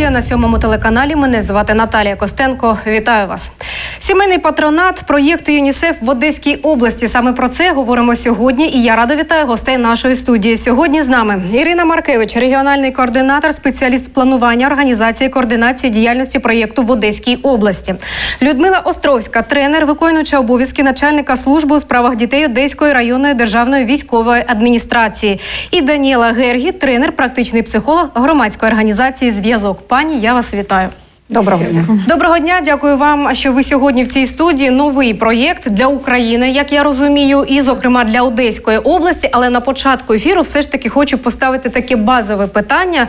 Студія на сьомому телеканалі. Мене звати Наталія Костенко. Вітаю вас. Сімейний патронат проєкту ЮНІСЕФ в Одеській області. Саме про це говоримо сьогодні. І я радо вітаю гостей нашої студії. Сьогодні з нами Ірина Маркевич, регіональний координатор, спеціаліст планування організації координації діяльності проєкту в Одеській області. Людмила Островська, тренер, виконуюча обов'язки начальника служби у справах дітей Одеської районної державної військової адміністрації. І Даніела Гергі, тренер, практичний психолог громадської організації Зв'язок. Пані, я вас вітаю. Доброго дня. Доброго дня, дякую вам, що ви сьогодні в цій студії. Новий проєкт для України, як я розумію, і зокрема для Одеської області. Але на початку ефіру все ж таки хочу поставити таке базове питання,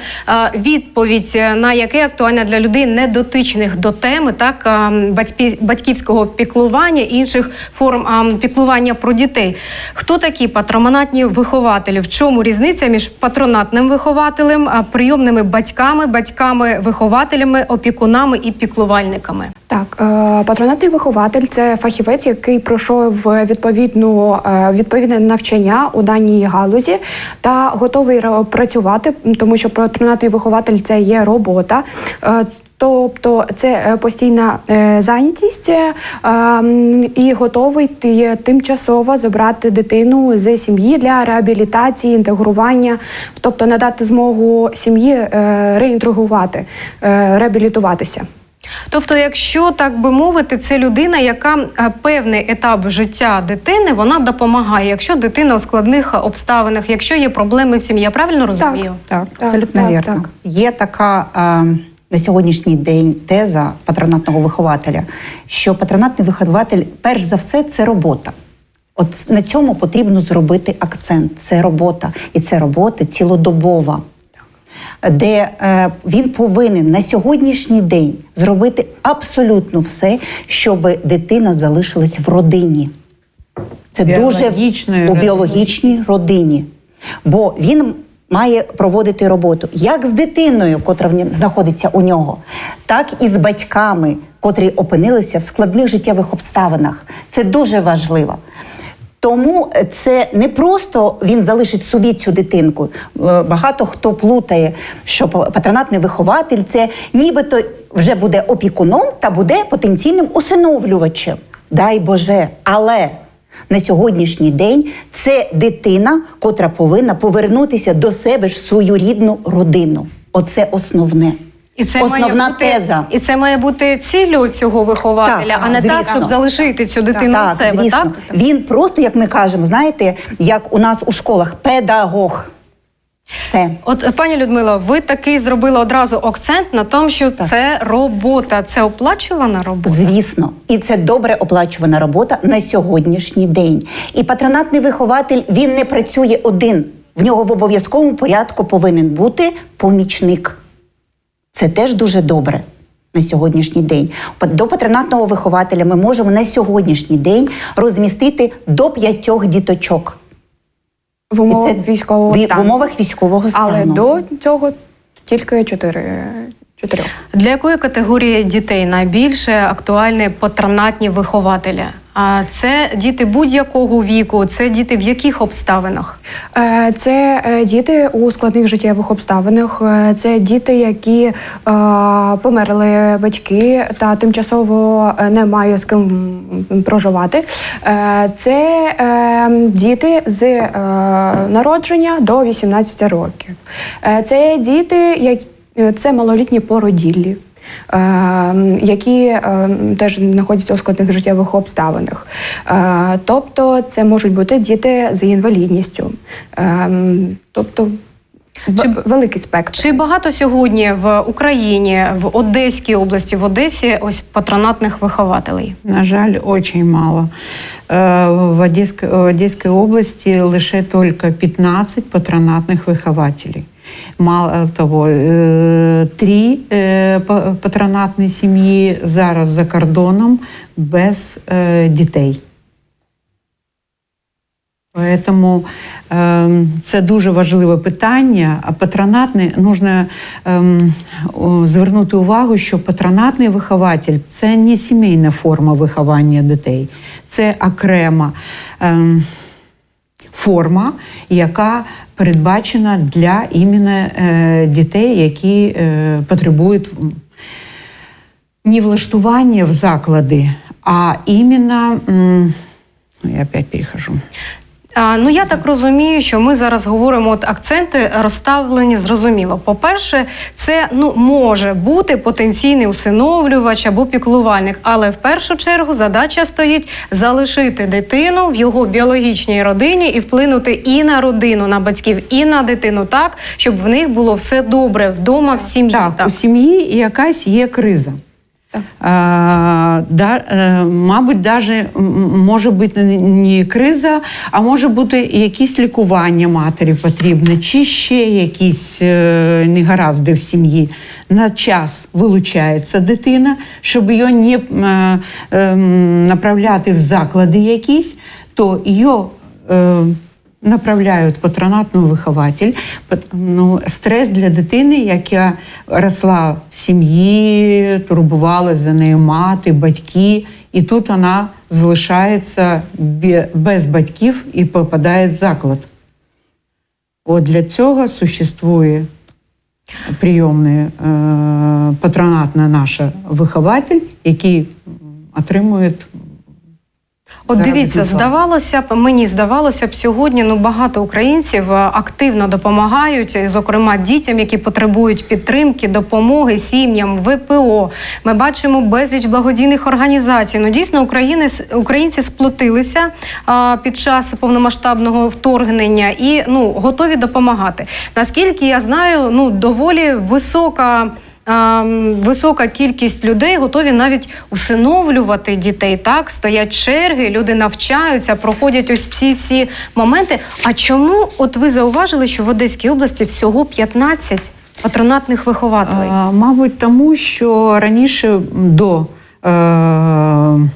відповідь на яке актуальна для людей, не дотичних до теми, так батьківського піклування інших форм піклування про дітей. Хто такі патронатні вихователі? В чому різниця між патронатним вихователем, прийомними батьками, батьками-вихователями, опікунами і піклувальниками? Так, е, патронатний вихователь це фахівець, який пройшов відповідну е, відповідне навчання у даній галузі та готовий працювати, тому що патронатний вихователь це є робота. Тобто це е, постійна е, зайнятість е, і готовий тимчасово забрати дитину з сім'ї для реабілітації, інтегрування, тобто надати змогу сім'ї реінтегрувати, реабілітуватися. Тобто, якщо так би мовити, це людина, яка певний етап життя дитини вона допомагає, якщо дитина у складних обставинах, якщо є проблеми в сім'ї, я правильно розумію? Так, Так, абсолютно так, вірно. так. Є така е, на сьогоднішній день теза патронатного вихователя, що патронатний вихователь, перш за все, це робота. От на цьому потрібно зробити акцент. Це робота, і це робота цілодобова. Де е, він повинен на сьогоднішній день зробити абсолютно все, щоб дитина залишилась в родині. Це дуже у біологічній родині. Бо він має проводити роботу як з дитиною, котра в знаходиться у нього, так і з батьками, котрі опинилися в складних життєвих обставинах. Це дуже важливо. Тому це не просто він залишить собі цю дитинку. Е, Багато хто плутає, що патронатний вихователь це нібито вже буде опікуном та буде потенційним усиновлювачем. Дай Боже, але на сьогоднішній день це дитина, котра повинна повернутися до себе ж в свою рідну родину. Оце основне. І це Основна має бути, теза. І це має бути ціллю цього вихователя, Так, а не так, звісно. щоб залишити цю дитину так, у себе. звісно. Так Він просто, як ми кажемо, знаєте, як у нас у школах, педагог. Все. От, пані Людмило, ви такий зробили одразу акцент на тому, що це робота, це оплачувана робота. Звісно, і це добре оплачувана робота на сьогоднішній день. І патронатний вихователь він не працює один. В нього в обов'язковому порядку повинен бути помічник. Це теж дуже добре на сьогоднішній день. До патронатного вихователя ми можемо на сьогоднішній день розмістити до п'ятьох діточок. В умовах це військового ві- в стану. умовах військового стану. Але до цього тільки чотири. чотирьох. Для якої категорії дітей найбільше актуальні патронатні вихователі? А це діти будь-якого віку, це діти в яких обставинах? Е, Це е, діти у складних життєвих обставинах. Е, Це діти, які померли батьки та тимчасово не має з ким проживати. Це діти з народження до 18 років. Це діти, це малолітні породіллі. Е, Які е, теж знаходяться у складних життєвих обставинах. Е, Тобто це можуть бути діти з інвалідністю. Е, Тобто Чи- великий спектр. Чи багато сьогодні в Україні, в Одеській області, в Одесі ось патронатних вихователей? На жаль, очень мало. Е, В Одеській, в Одеській області лише тільки 15 патронатних вихователів. Мало того, е, три е, патронатні сім'ї зараз за кордоном без е, дітей. Тому е, це дуже важливе питання. А патронатне нужно ем, звернути увагу, що патронатний вихователь це не сімейна форма виховання дітей, це окрема. Форма, яка передбачена для іменно е, дітей, які е, потребують не влаштування в заклади, а іменно. ну, Я опять перехожу. А, ну я так розумію, що ми зараз говоримо, от акценти розставлені зрозуміло. По-перше, це ну може бути потенційний усиновлювач або піклувальник, але в першу чергу задача стоїть залишити дитину в його біологічній родині і вплинути і на родину, на батьків, і на дитину так, щоб в них було все добре вдома, в сім'ї. Так, у сім'ї якась є криза. А, да, е, мабуть, даже може бути не- криза, а може бути якісь лікування матері потрібне, чи ще якісь е, негаразди в сім'ї. На час вилучається дитина, щоб її не е, ем, направляти в заклади якісь, то її е, направляють патронатний вихователь. Ну, стрес для дитини, яка росла в сім'ї, турбувала за нею мати, батьки, і тут вона залишається без батьків і попадає в заклад. От для цього существує прийомний е, патронатна наша вихователь, який отримує От дивіться, здавалося б, мені здавалося б сьогодні. Ну багато українців е, активно допомагають, зокрема дітям, які потребують підтримки, допомоги сім'ям, ВПО. Ми бачимо безліч благодійних організацій. Ну дійсно, України українці сплотилися а, під час повномасштабного вторгнення і ну готові допомагати. Наскільки я знаю, ну доволі висока. Висока кількість людей готові навіть усиновлювати дітей. Так стоять черги, люди навчаються, проходять ось ці всі моменти. А чому, от ви зауважили, що в Одеській області всього 15 патронатних вихователей? А, Мабуть, тому що раніше до е,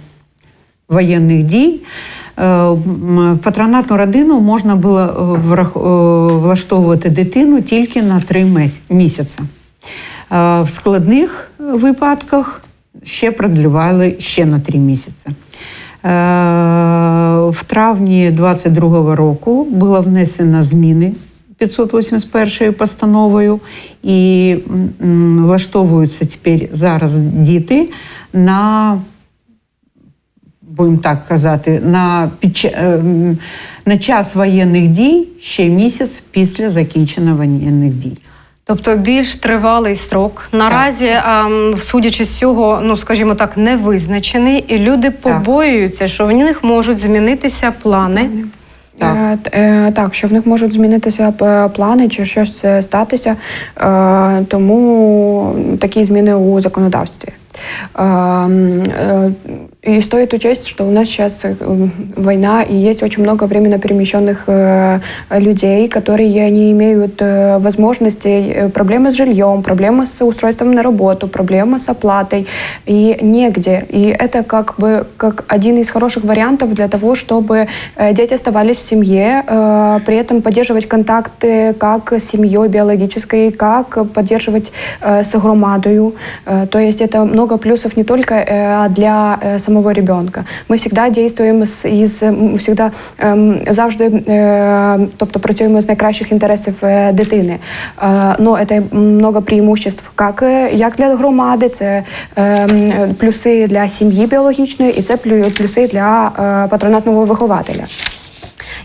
воєнних дій е, патронатну родину можна було е, е, влаштовувати дитину тільки на три місяці. Е, В складних випадках ще продлівали ще на три місяці. Е, В травні 22-го року було внесено зміни 581 постановою, і влаштовуються тепер зараз діти на, будемо так казати, на, е, на час воєнних дій ще місяць після закінчення воєнних дій. Тобто більш тривалий строк. Наразі, ем, судячи з цього, ну скажімо так, не визначений, і люди побоюються, що в них можуть змінитися плани. Так. Е, е, Так, що в них можуть змінитися плани чи щось е, статися, е, тому такі зміни у законодавстві. И стоит учесть, что у нас сейчас э, война, и есть очень много временно перемещенных э, людей, которые не имеют э, возможностей, э, проблемы с жильем, проблемы с устройством на работу, проблемы с оплатой, и негде. И это как бы как один из хороших вариантов для того, чтобы дети оставались в семье, при этом поддерживать контакты как с семьей биологической, как поддерживать с громадою. То есть это много плюсов не только для э, самого ребенка. Мы всегда действуем з із всегда завжди, е, тобто працюємо з найкращих інтересів е, дитини. Но це много преимуществ, як, е, як для громади, це ем, плюси для сім'ї біологічної, і це плю- плюси для е, патронатного вихователя.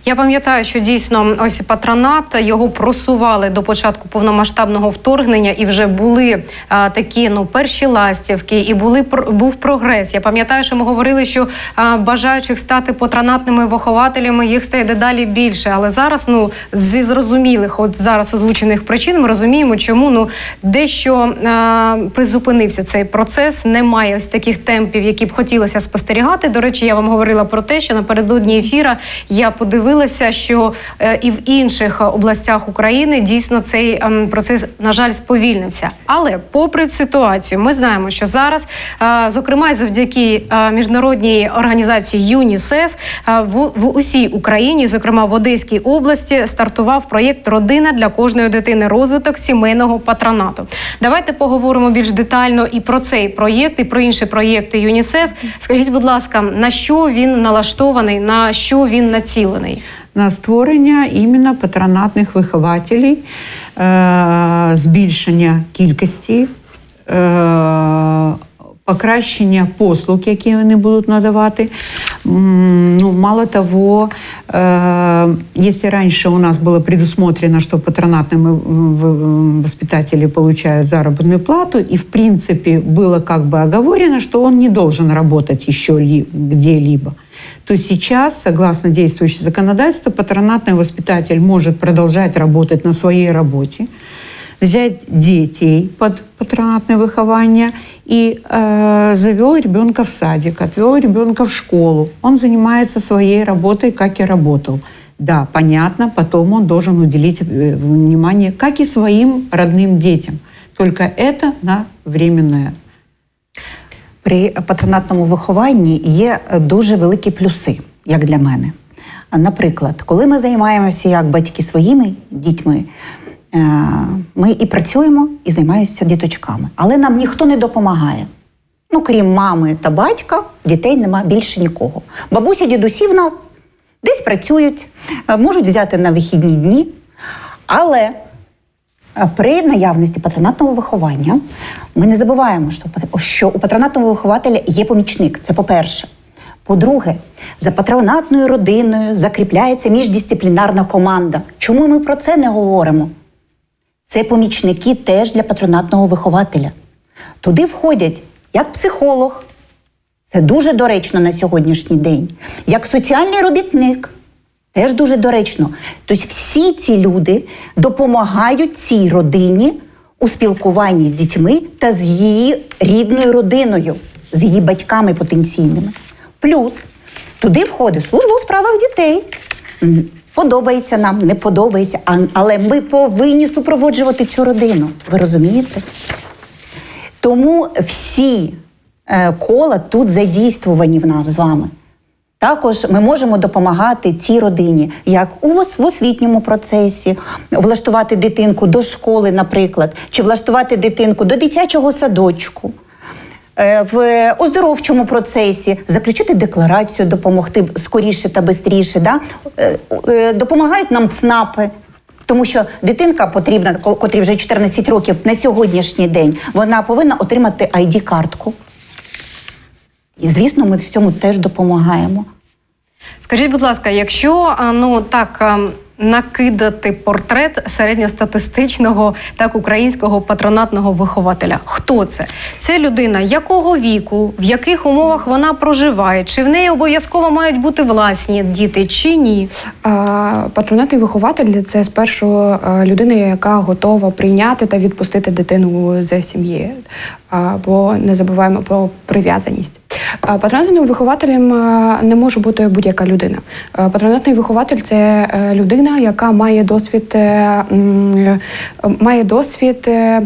Я пам'ятаю, що дійсно ось патронат його просували до початку повномасштабного вторгнення, і вже були а, такі ну перші ластівки, і були був прогрес. Я пам'ятаю, що ми говорили, що а, бажаючих стати патронатними вихователями їх стає дедалі більше. Але зараз, ну зі зрозумілих, от зараз озвучених причин, ми розуміємо, чому ну дещо а, призупинився цей процес. Немає ось таких темпів, які б хотілося спостерігати. До речі, я вам говорила про те, що напередодні ефіра я подивилася, що е, і в інших е, областях України дійсно цей ем, процес, на жаль, сповільнився. Але попри ситуацію, ми знаємо, що зараз, е, зокрема, завдяки міжнародній організації ЮНІСЕФ в усій Україні, зокрема в Одеській області, стартував проєкт Родина для кожної дитини розвиток сімейного патронату. Давайте поговоримо більш детально і про цей проєкт, і про інші проєкти ЮНІСЕФ. Скажіть, будь ласка, на що він налаштований, на що він націлений? на створення іменно патронатних вихователів, е, збільшення кількості, е, покращення послуг, які вони будуть надавати. М, Ну, мало того, э, если раньше у нас было предусмотрено, что патронатные м, в- воспитатели получают заработную плату, и в принципе было как бы оговорено, что он не должен работать еще ли- где-либо, То сейчас, согласно действующему законодательству, патронатный воспитатель может продолжать работать на своей работе, взять детей под патронатное выхование и э, завел ребенка в садик, отвел ребенка в школу. Он занимается своей работой, как и работал. Да, понятно, потом он должен уделить э, внимание, как и своим родным детям. Только это на временное. При патронатному вихованні є дуже великі плюси, як для мене. Наприклад, коли ми займаємося як батьки своїми дітьми, е, ми і працюємо, і займаємося діточками. Але нам ніхто не допомагає. Ну, крім мами та батька, дітей нема більше нікого. Бабуся, дідусі в нас десь працюють, е, можуть взяти на вихідні дні. Але При наявності патронатного виховання ми не забуваємо, що, що у патронатного вихователя є помічник. Це по-перше. По-друге, за патронатною родиною закріпляється міждисциплінарна команда. Чому ми про це не говоримо? Це помічники теж для патронатного вихователя. Туди входять як психолог, це дуже доречно на сьогоднішній день, як соціальний робітник. Теж дуже доречно. Тобто всі ці люди допомагають цій родині у спілкуванні з дітьми та з її рідною родиною, з її батьками потенційними. Плюс туди входить служба у справах дітей. Подобається нам, не подобається, але ми повинні супроводжувати цю родину. Ви розумієте? Тому всі е, кола тут задійствувані в нас з вами. Також ми можемо допомагати цій родині, як у в освітньому процесі, влаштувати дитинку до школи, наприклад, чи влаштувати дитинку до дитячого садочку. Е, В оздоровчому процесі заключити декларацію, допомогти скоріше та швидше. Да? Е, е, Допомагають нам ЦНАПи, тому що дитинка потрібна, ко- котрій вже 14 років на сьогоднішній день, вона повинна отримати ID-картку. І, звісно, ми в цьому теж допомагаємо. Скажіть, будь ласка, якщо ну так накидати портрет середньостатистичного так українського патронатного вихователя, хто це? Це людина якого віку, в яких умовах вона проживає? Чи в неї обов'язково мають бути власні діти, чи ні? Патронатний вихователь це спершу людина, яка готова прийняти та відпустити дитину з сім'ї. Бо не забуваємо про прив'язаність. Патронатним вихователем е, не може бути будь-яка людина. Е, Патронатний вихователь це е, людина, яка має досвід, е, е, має досвід е,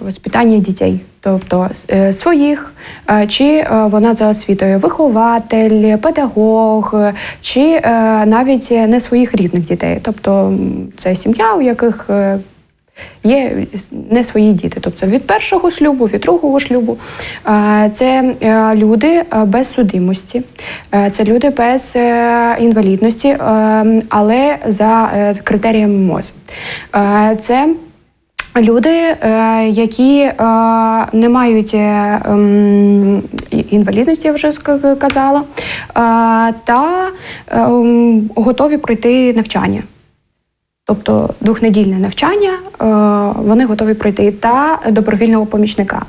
воспитання дітей, тобто е, своїх, е, чи е, вона за освітою вихователь, педагог, е, чи е, навіть не своїх рідних дітей. Тобто це сім'я, у яких е, є не свої діти. Тобто від першого шлюбу, від другого шлюбу. Е, Це е, люди е, без судимості, е, це люди без е, інвалідності, е, але за е, критеріями МОЗ. Е, Це Люди, е, які е, не мають е, інвалідності, я вже казала, е, та е, готові пройти навчання. Тобто двохнедільне навчання е, вони готові пройти та добровільного помічника.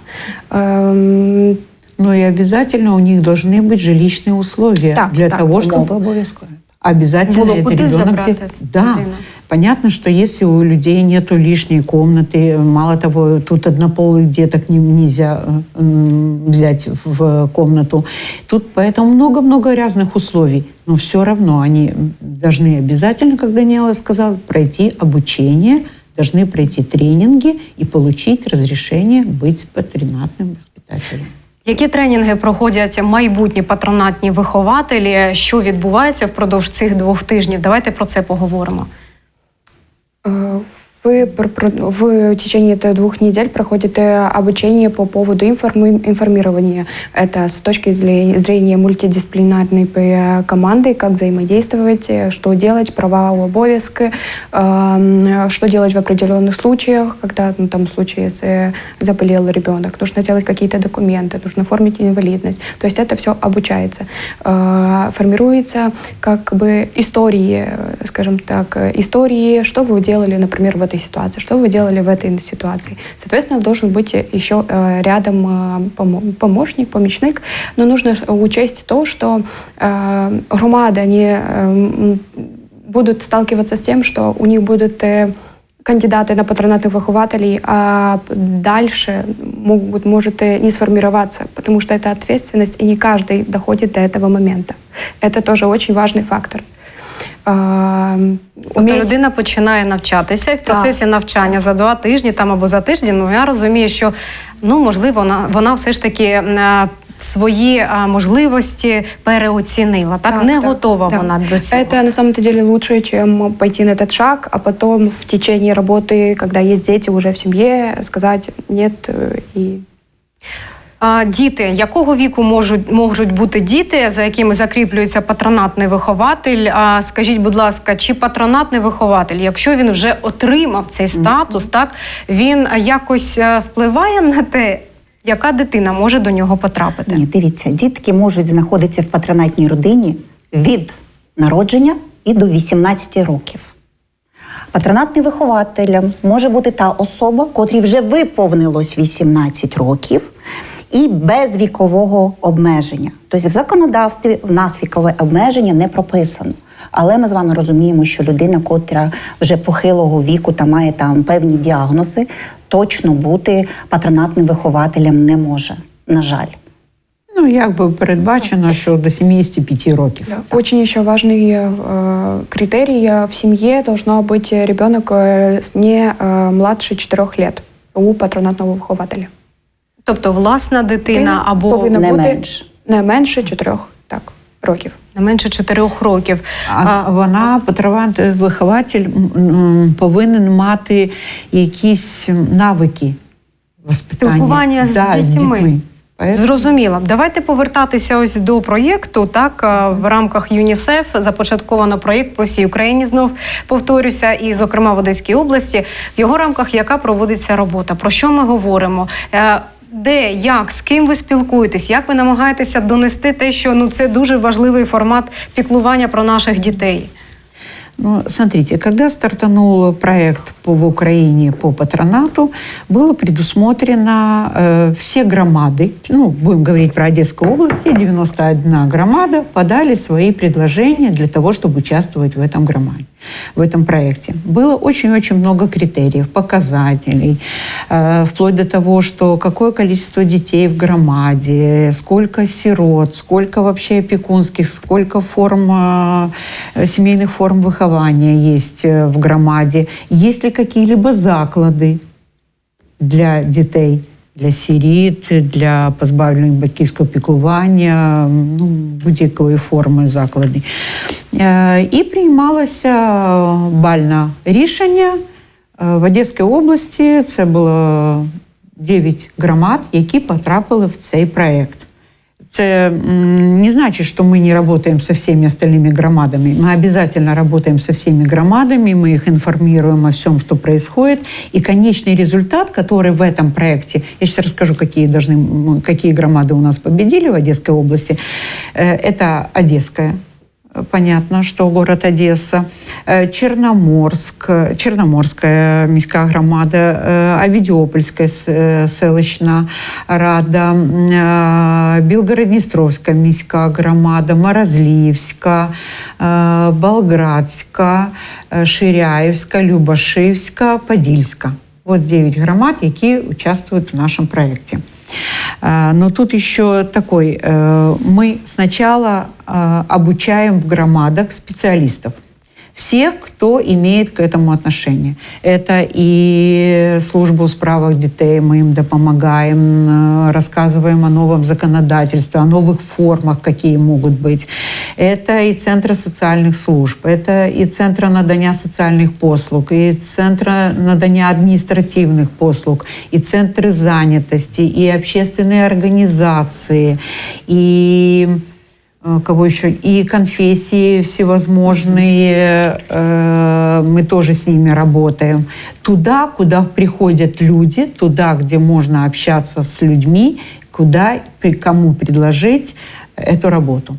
Ем, Но и обязательно у них должны быть жилищные условия Так, для так, того, чтобы Умови обов'язкові. Обязательно Было это куда ребенок. забрать где- эту Да. дитину? Понятно, что если у людей нет лишней комнаты, мало того, тут однополых деток не- нельзя м, взять в комнату. Тут поэтому много-много разных условий. Но все равно они должны обязательно, как Даниэла сказала, пройти обучение, должны пройти тренинги и получить разрешение быть патронатным воспитателем. Які тренінги проходять майбутні патронатні вихователі? Що відбувається впродовж цих двох тижнів? Давайте про це поговоримо. Е, Вы в течение двух недель проходите обучение по поводу информи- информирования. Это с точки зре- зрения мультидисциплинарной команды, как взаимодействовать, э, что делать, права, обовязки, эм, что делать в определенных случаях, когда ну, там в случае, если заболел ребенок, нужно делать какие-то документы, нужно оформить инвалидность. То есть это все обучается. Э, Формируется как бы истории, э, скажем так, э, истории, что вы делали, например, в этой ситуации, что вы делали в этой ситуации. Соответственно, должен быть еще э, рядом э, помо- помощник, помощник, но нужно учесть то, что э, громады, они э, будут сталкиваться с тем, что у них будут э, кандидаты на патронатных выхователей, а дальше могут, может э, не сформироваться, потому что это ответственность, и не каждый доходит до этого момента. Это тоже очень важный фактор. А, Тобто уметь- людина починає навчатися і в Так. процесі навчання за два тижні там або за тиждень. Ну я розумію, що ну можливо вона, вона все ж таки е, свої е, можливості переоцінила. Так, не готова да. вона до цього. Это на самом деле лучше, чем пойти на этот шаг, а потом в течение работы, когда есть дети уже в семье, сказать нет э, и А, Діти, якого віку можуть можуть бути діти, за якими закріплюється патронатний вихователь? А скажіть, будь ласка, чи патронатний вихователь, якщо він вже отримав цей статус, так він якось е, впливає на те, яка дитина може до нього потрапити? Ні, дивіться, дітки можуть знаходитися в патронатній родині від народження і до 18 років. Патронатним вихователем може бути та особа, котрій вже виповнилось 18 років і без вікового обмеження. Тобто в законодавстві в нас вікове обмеження не прописано. Але ми з вами розуміємо, що людина, котра вже похилого віку та має там певні діагнози, точно бути патронатним вихователем не може. На жаль. Ну, як би передбачено, що до 75 років. Да. Очень еще важный э, критерий э, в семье должно быть ребенок э, с не э, младше 4 лет у патронатного вихователя. Тобто власна дитина або повинна не бути менше. не менше 4 так, років. не менше чотирьох років. А вона, патронат- вихователь, повинен мати якісь навики воспитання. Спілкування з Да, дітьми. Поэтому- Зрозуміло. Давайте повертатися ось до проєкту. Так е, в рамках ЮНІСЕФ започатковано проєкт по всій Україні. Знов повторюся, і зокрема в Одеській області. В його рамках яка проводиться робота? Про що ми говоримо? Де, як, з ким ви спілкуєтесь? Як ви намагаєтеся донести те, що ну це дуже важливий формат піклування про наших дітей? Ну, смотрите, когда стартанул проект по, в Украине по патронату, было предусмотрено э, все громады, ну, будем говорить про Одесскую область, все 91 громада подали свои предложения для того, чтобы участвовать в этом громаде, в этом проекте. Было очень-очень много критериев, показателей, э, вплоть до того, что какое количество детей в громаде, сколько сирот, сколько вообще опекунских, сколько форм, э, семейных форм выхования есть э, в громаде, есть ли какие-либо заклады для дітей, для сиріт, для позбавлених батьківського піклування, ну, будь-якої форми заклади. Е, І приймалося бальне рішення в Одеській області. Це було 9 громад, які потрапили в цей проєкт. Это м, не значит, что мы не работаем со всеми остальными громадами. Мы обязательно работаем со всеми громадами, мы их информируем о всем, что происходит. И конечный результат, который в этом проекте, я сейчас расскажу, какие, должны, м, какие громады у нас победили в Одесской области, Э, это Одесская, Понятно, что город Одесса, Э, Черноморск, э, Черноморская міська громада, э, Авідіопольська с- э, селищна рада, м, э, Білгород-Дністровська міська громада, Морозлівська, э, Болградська, э, Ширяївська, Любашівська, Подільська. Вот 9 громад, які участвують в нашем проекте. Э, Но тут еще такой, э, мы сначала э, обучаем в громадах специалистов. всех, кто имеет к этому отношение. Это и служба у детей, мы им допомагаем, э, рассказываем о новом законодательстве, о новых формах, какие могут быть. Это и центры социальных служб, это и центры надання социальных послуг, и центры надання административных послуг, и центры занятости, и общественные организации, и кого еще, и конфессии всевозможные, э, мы тоже с ними работаем. Туда, куда приходят люди, туда, где можно общаться с людьми, куда, при- кому предложить эту работу.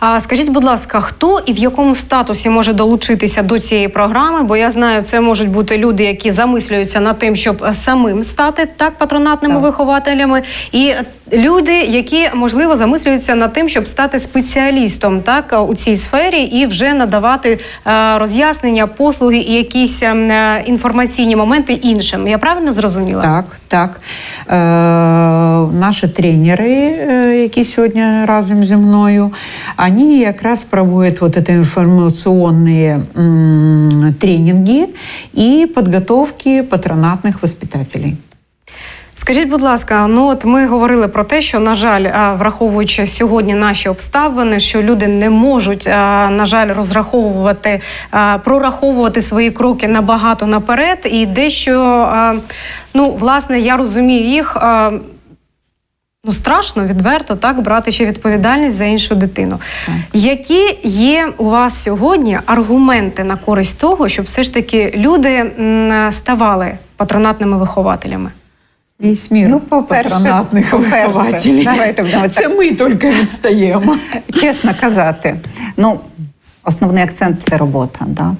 А скажіть, будь ласка, хто і в якому статусі може долучитися до цієї програми? Бо я знаю, це можуть бути люди, які замислюються над тим, щоб е, самим стати так патронатними Так. вихователями, і люди, які можливо замислюються над тим, щоб стати спеціалістом так е, у цій сфері і вже надавати е, роз'яснення, послуги і якісь ем, інформаційні моменти іншим. Я правильно зрозуміла? Так, так. Е, наші тренери, які сьогодні разом зі мною, вони якраз проводять вот это информационные м, тренинги и подготовки патронатных воспитателей. Скажіть, будь ласка, ну от ми говорили про те, що на жаль, а, враховуючи сьогодні наші обставини, що люди не можуть, а, на жаль, розраховувати, а, прораховувати свої кроки набагато наперед, і дещо, а, ну власне, я розумію їх. Ну, страшно, відверто так брати ще відповідальність за іншу дитину. Які є у вас сьогодні аргументи на користь того, щоб все ж таки люди ставали патронатними вихователями? Весь мир Ну, патронатних по-перше, вихователей. давайте будемо. Це ми тільки відстаємо. Чесно казати, ну, основний акцент це робота. Да?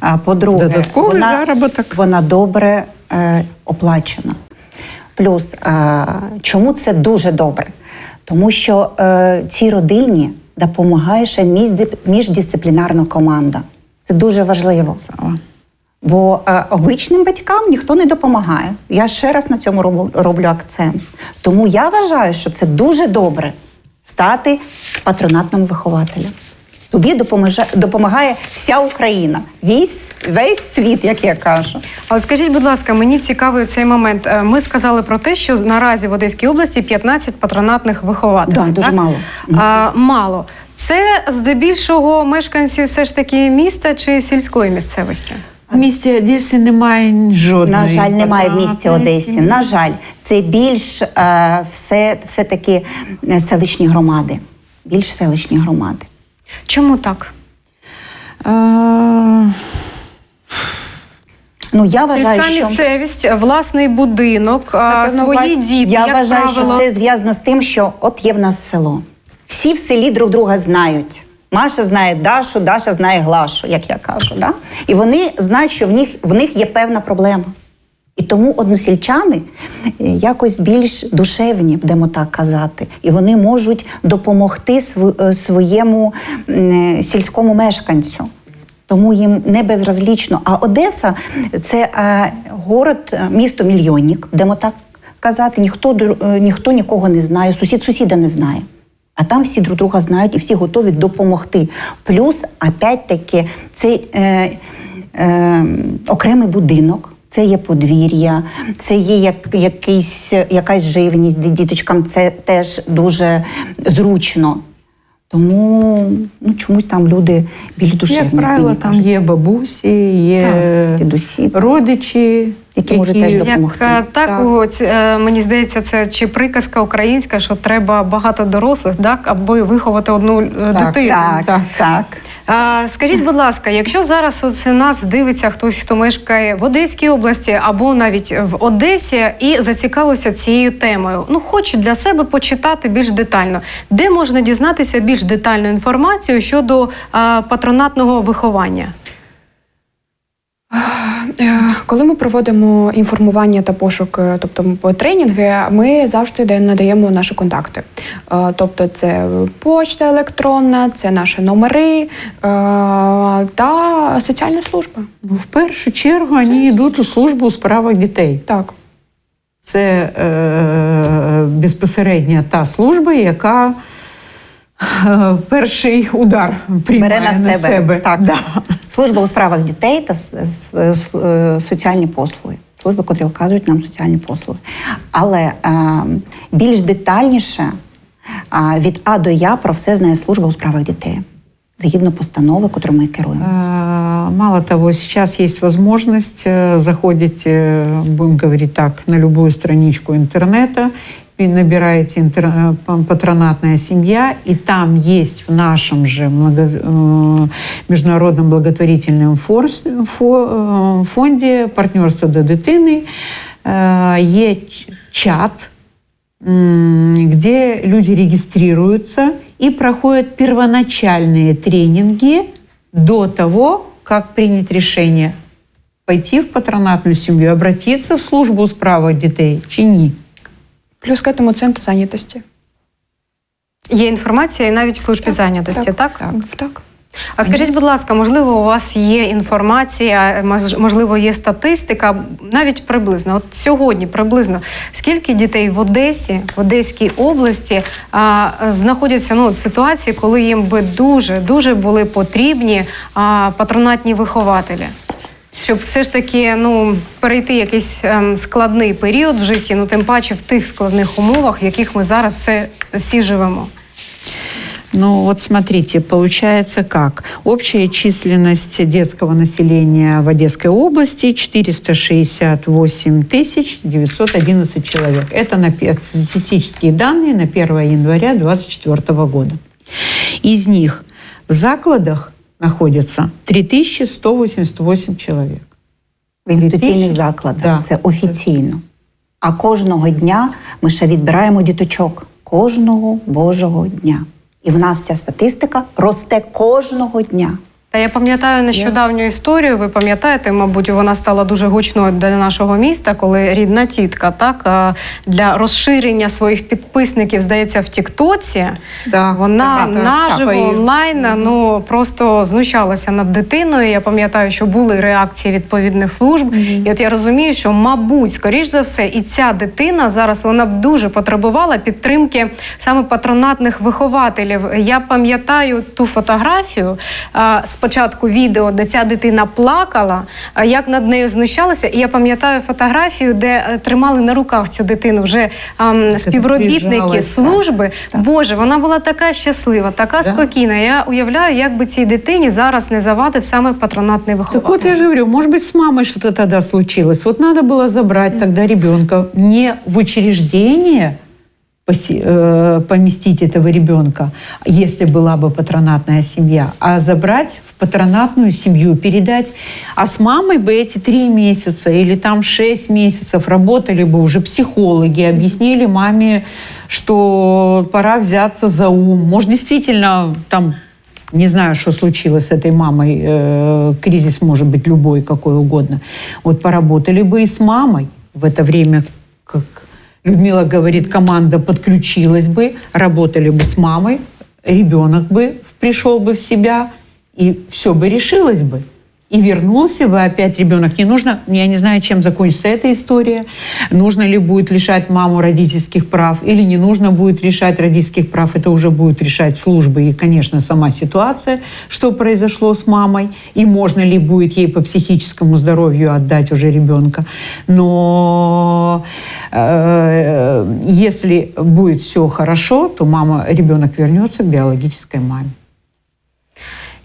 А по-друге, заробіток. вона добре е, оплачена. Плюс, е, чому це дуже добре? Тому що е, цій родині допомагає ще міждисциплінарна команда. Це дуже важливо. Бо е, обичним батькам ніхто не допомагає. Я ще раз на цьому роблю, роблю акцент. Тому я вважаю, що це дуже добре стати патронатним вихователем. Тобі допоможе, допомагає вся Україна, весь, весь світ, як я кажу. А от скажіть, будь ласка, мені цікавий цей момент. Е, Ми сказали про те, що наразі в Одеській області 15 патронатних вихователів. Да, дуже так? мало. А, мало. Це здебільшого мешканці все ж таки міста чи сільської місцевості? В місті Одеси немає жодної. На жаль, немає в місті Одесі. На жаль, це більш е, все, все-таки е, селищні громади. Більш селищні громади. Чому так? Е, Ну, я вважаю, Сільська що... місцевість, власний будинок, Напевно, свої діти, Я як вважаю, правило. що це зв'язано з тим, що от є в нас село. Всі в селі друг друга знають. Маша знає Дашу, Даша знає Глашу, як я кажу. Да? І вони знають, що в них, в них є певна проблема. І тому односельчани е, якось більш душевні, будемо так казати, і вони можуть допомогти е, своєму е, сільському мешканцю. Тому їм не безразлічно. А Одеса це е, город, е, місто мільйонник, будемо так казати. Ніхто е, ніхто нікого не знає, сусід сусіда не знає. А там всі друг друга знають і всі готові допомогти. Плюс, опять-таки, це е, е, окремий будинок, це є подвір'я, це є як, якийсь, якась живність, де діточкам це теж дуже зручно. Тому ну, чомусь там люди більш душевні. Як правило, там кажуть. є бабусі, є Так, дідусі, родичі, Які можуть теж Як допомогти. Як, так, Так. о, е, мені здається, це чи приказка українська, що треба багато дорослих, так, аби виховати одну е, Так, дитину. Так, Так. так. А, скажіть, будь ласка, якщо зараз ось нас дивиться хтось, хто мешкає в Одеській області або навіть в Одесі і зацікавився цією темою, ну хоче для себе почитати більш детально, де можна дізнатися більш детальну інформацію щодо а, патронатного виховання? Е, Коли ми проводимо інформування та пошук, е, тобто тренінги, ми завжди надаємо наші контакти. Е, Тобто, це почта електронна, це наші номери та соціальна служба. Ну, в першу чергу вони йдуть у службу у справах дітей. Так. Це е, безпосередньо та служба, яка перший удар приймає Бере на себе. Так. Да. Служба у справах дітей та е, соціальні послуги. Служби, котрі оказують нам соціальні послуги. Але е, більш детальніше е, від А до Я про все знає служба у справах дітей. Згідно постанови, котру ми керуємо. Мало того, сейчас есть возможность э, заходить, э, будем говорить так, на любую страничку интернета, и набираете интер- э, патронатная семья, и там есть в нашем же много- э, международном благотворительном форс- фо- э, фонде партнерство до дитини есть чат, где люди регистрируются и проходят первоначальные тренинги до того, как принять решение пойти в патронатную семью, обратиться в службу у справах детей чи. Плюс к этому центр зайнятості. Є інформація і навіть в службі зайнятості, так? Так. так. А скажіть, будь ласка, можливо, у вас є інформація, можливо, є статистика, навіть приблизно. От сьогодні приблизно скільки дітей в Одесі, в Одеській області а, знаходяться ну, в ситуації, коли їм би дуже дуже були потрібні а, патронатні вихователі? Щоб все ж таки ну, перейти якийсь ем, складний період в житті, ну тим паче в тих складних умовах, в яких ми зараз все, всі живемо. Ну вот смотрите, получается как? Общая численность детского населения в Одесской области 468 тысяч 911 человек. Это на, пе- статистические данные на 1 января 2024 года. Из них в закладах находится 3188 чоловік. В інституційних закладах Да. це офіційно. А кожного дня ми ще відбираємо діточок. Кожного божого дня. І в нас ця статистика росте кожного дня. Та я пам'ятаю нещодавню історію. Ви пам'ятаєте, мабуть, вона стала дуже гучною для нашого міста, коли рідна тітка, так для розширення своїх підписників, здається, в Тіктоці. Да, Вона так, наживо так, онлайн ну просто знущалася над дитиною. Я пам'ятаю, що були реакції відповідних служб. І от я розумію, що, мабуть, скоріш за все, і ця дитина зараз вона б дуже потребувала підтримки саме патронатних вихователів. Я пам'ятаю ту фотографію спочатку відео, де ця дитина плакала, а, як над нею знущалися. І я пам'ятаю фотографію, де е, тримали на руках цю дитину вже ам, співробітники прижалась, служби. Боже, вона була така щаслива, така Да. спокійна. Я уявляю, як би цій дитині зараз не завадив саме патронатний Так вихователь. вот я же говорю, может быть, с мамой что-то тогда случилось. Вот надо было забрать тогда ребенка не в учреждение поси- э, поместить этого ребенка, если была бы патронатная семья, а забрать в патронатную семью, передать. А с мамой бы эти три месяца или там шесть месяцев работали бы уже психологи, объяснили маме, что пора взяться за ум. Может, действительно там не знаю, что случилось с этой мамой. э, кризис может быть любой, какой угодно. Вот поработали бы и с мамой в это время, как Людмила говорит, команда подключилась бы, работали бы с мамой, ребенок бы пришел бы в себя, и все бы решилось бы. И вернулся бы опять ребенок. Не нужно, я не знаю, чем закончится эта история. Нужно ли будет лишать маму родительских прав или не нужно будет лишать родительских прав. Это уже будет решать службы и, конечно, сама ситуация, что произошло с мамой. И можно ли будет ей по психическому здоровью отдать уже ребенка. Но э, если будет все хорошо, то мама, ребенок вернется к биологической маме.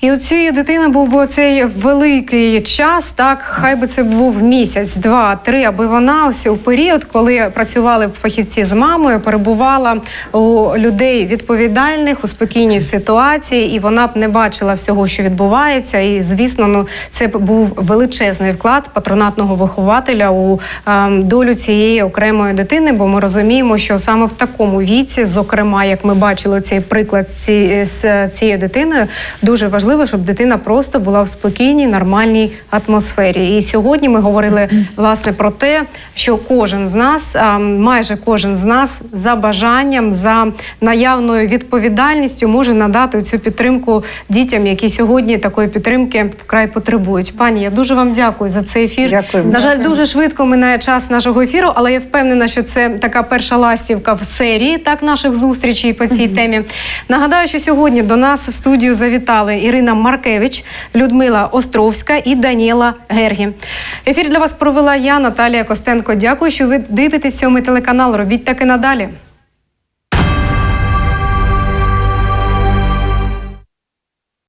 І у цієї дитини був би цей великий час, так хай би це був місяць, два, три, аби вона ось у період, коли працювали фахівці з мамою, перебувала у людей відповідальних у спокійній ситуації, і вона б не бачила всього, що відбувається. І звісно, ну це б був величезний вклад патронатного вихователя у ем, долю цієї окремої дитини. Бо ми розуміємо, що саме в такому віці, зокрема, як ми бачили цей приклад ці- з цією дитиною, дуже важливо важливо, щоб дитина просто була в спокійній, нормальній атмосфері. І сьогодні ми говорили власне про те, що кожен з нас, майже кожен з нас, за бажанням, за наявною відповідальністю може надати цю підтримку дітям, які сьогодні такої підтримки вкрай потребують. Пані, я дуже вам дякую за цей ефір. Дякую. На жаль, дуже швидко минає час нашого ефіру, але я впевнена, що це така перша ластівка в серії так наших зустрічей по цій темі. Нагадаю, що сьогодні до нас в студію завітали Ірина Маркевич, Людмила Островська і Даніела Гергі. Ефір для вас провела я, Наталія Костенко. Дякую, що ви дивитесь сьомий телеканал. Робіть так і надалі.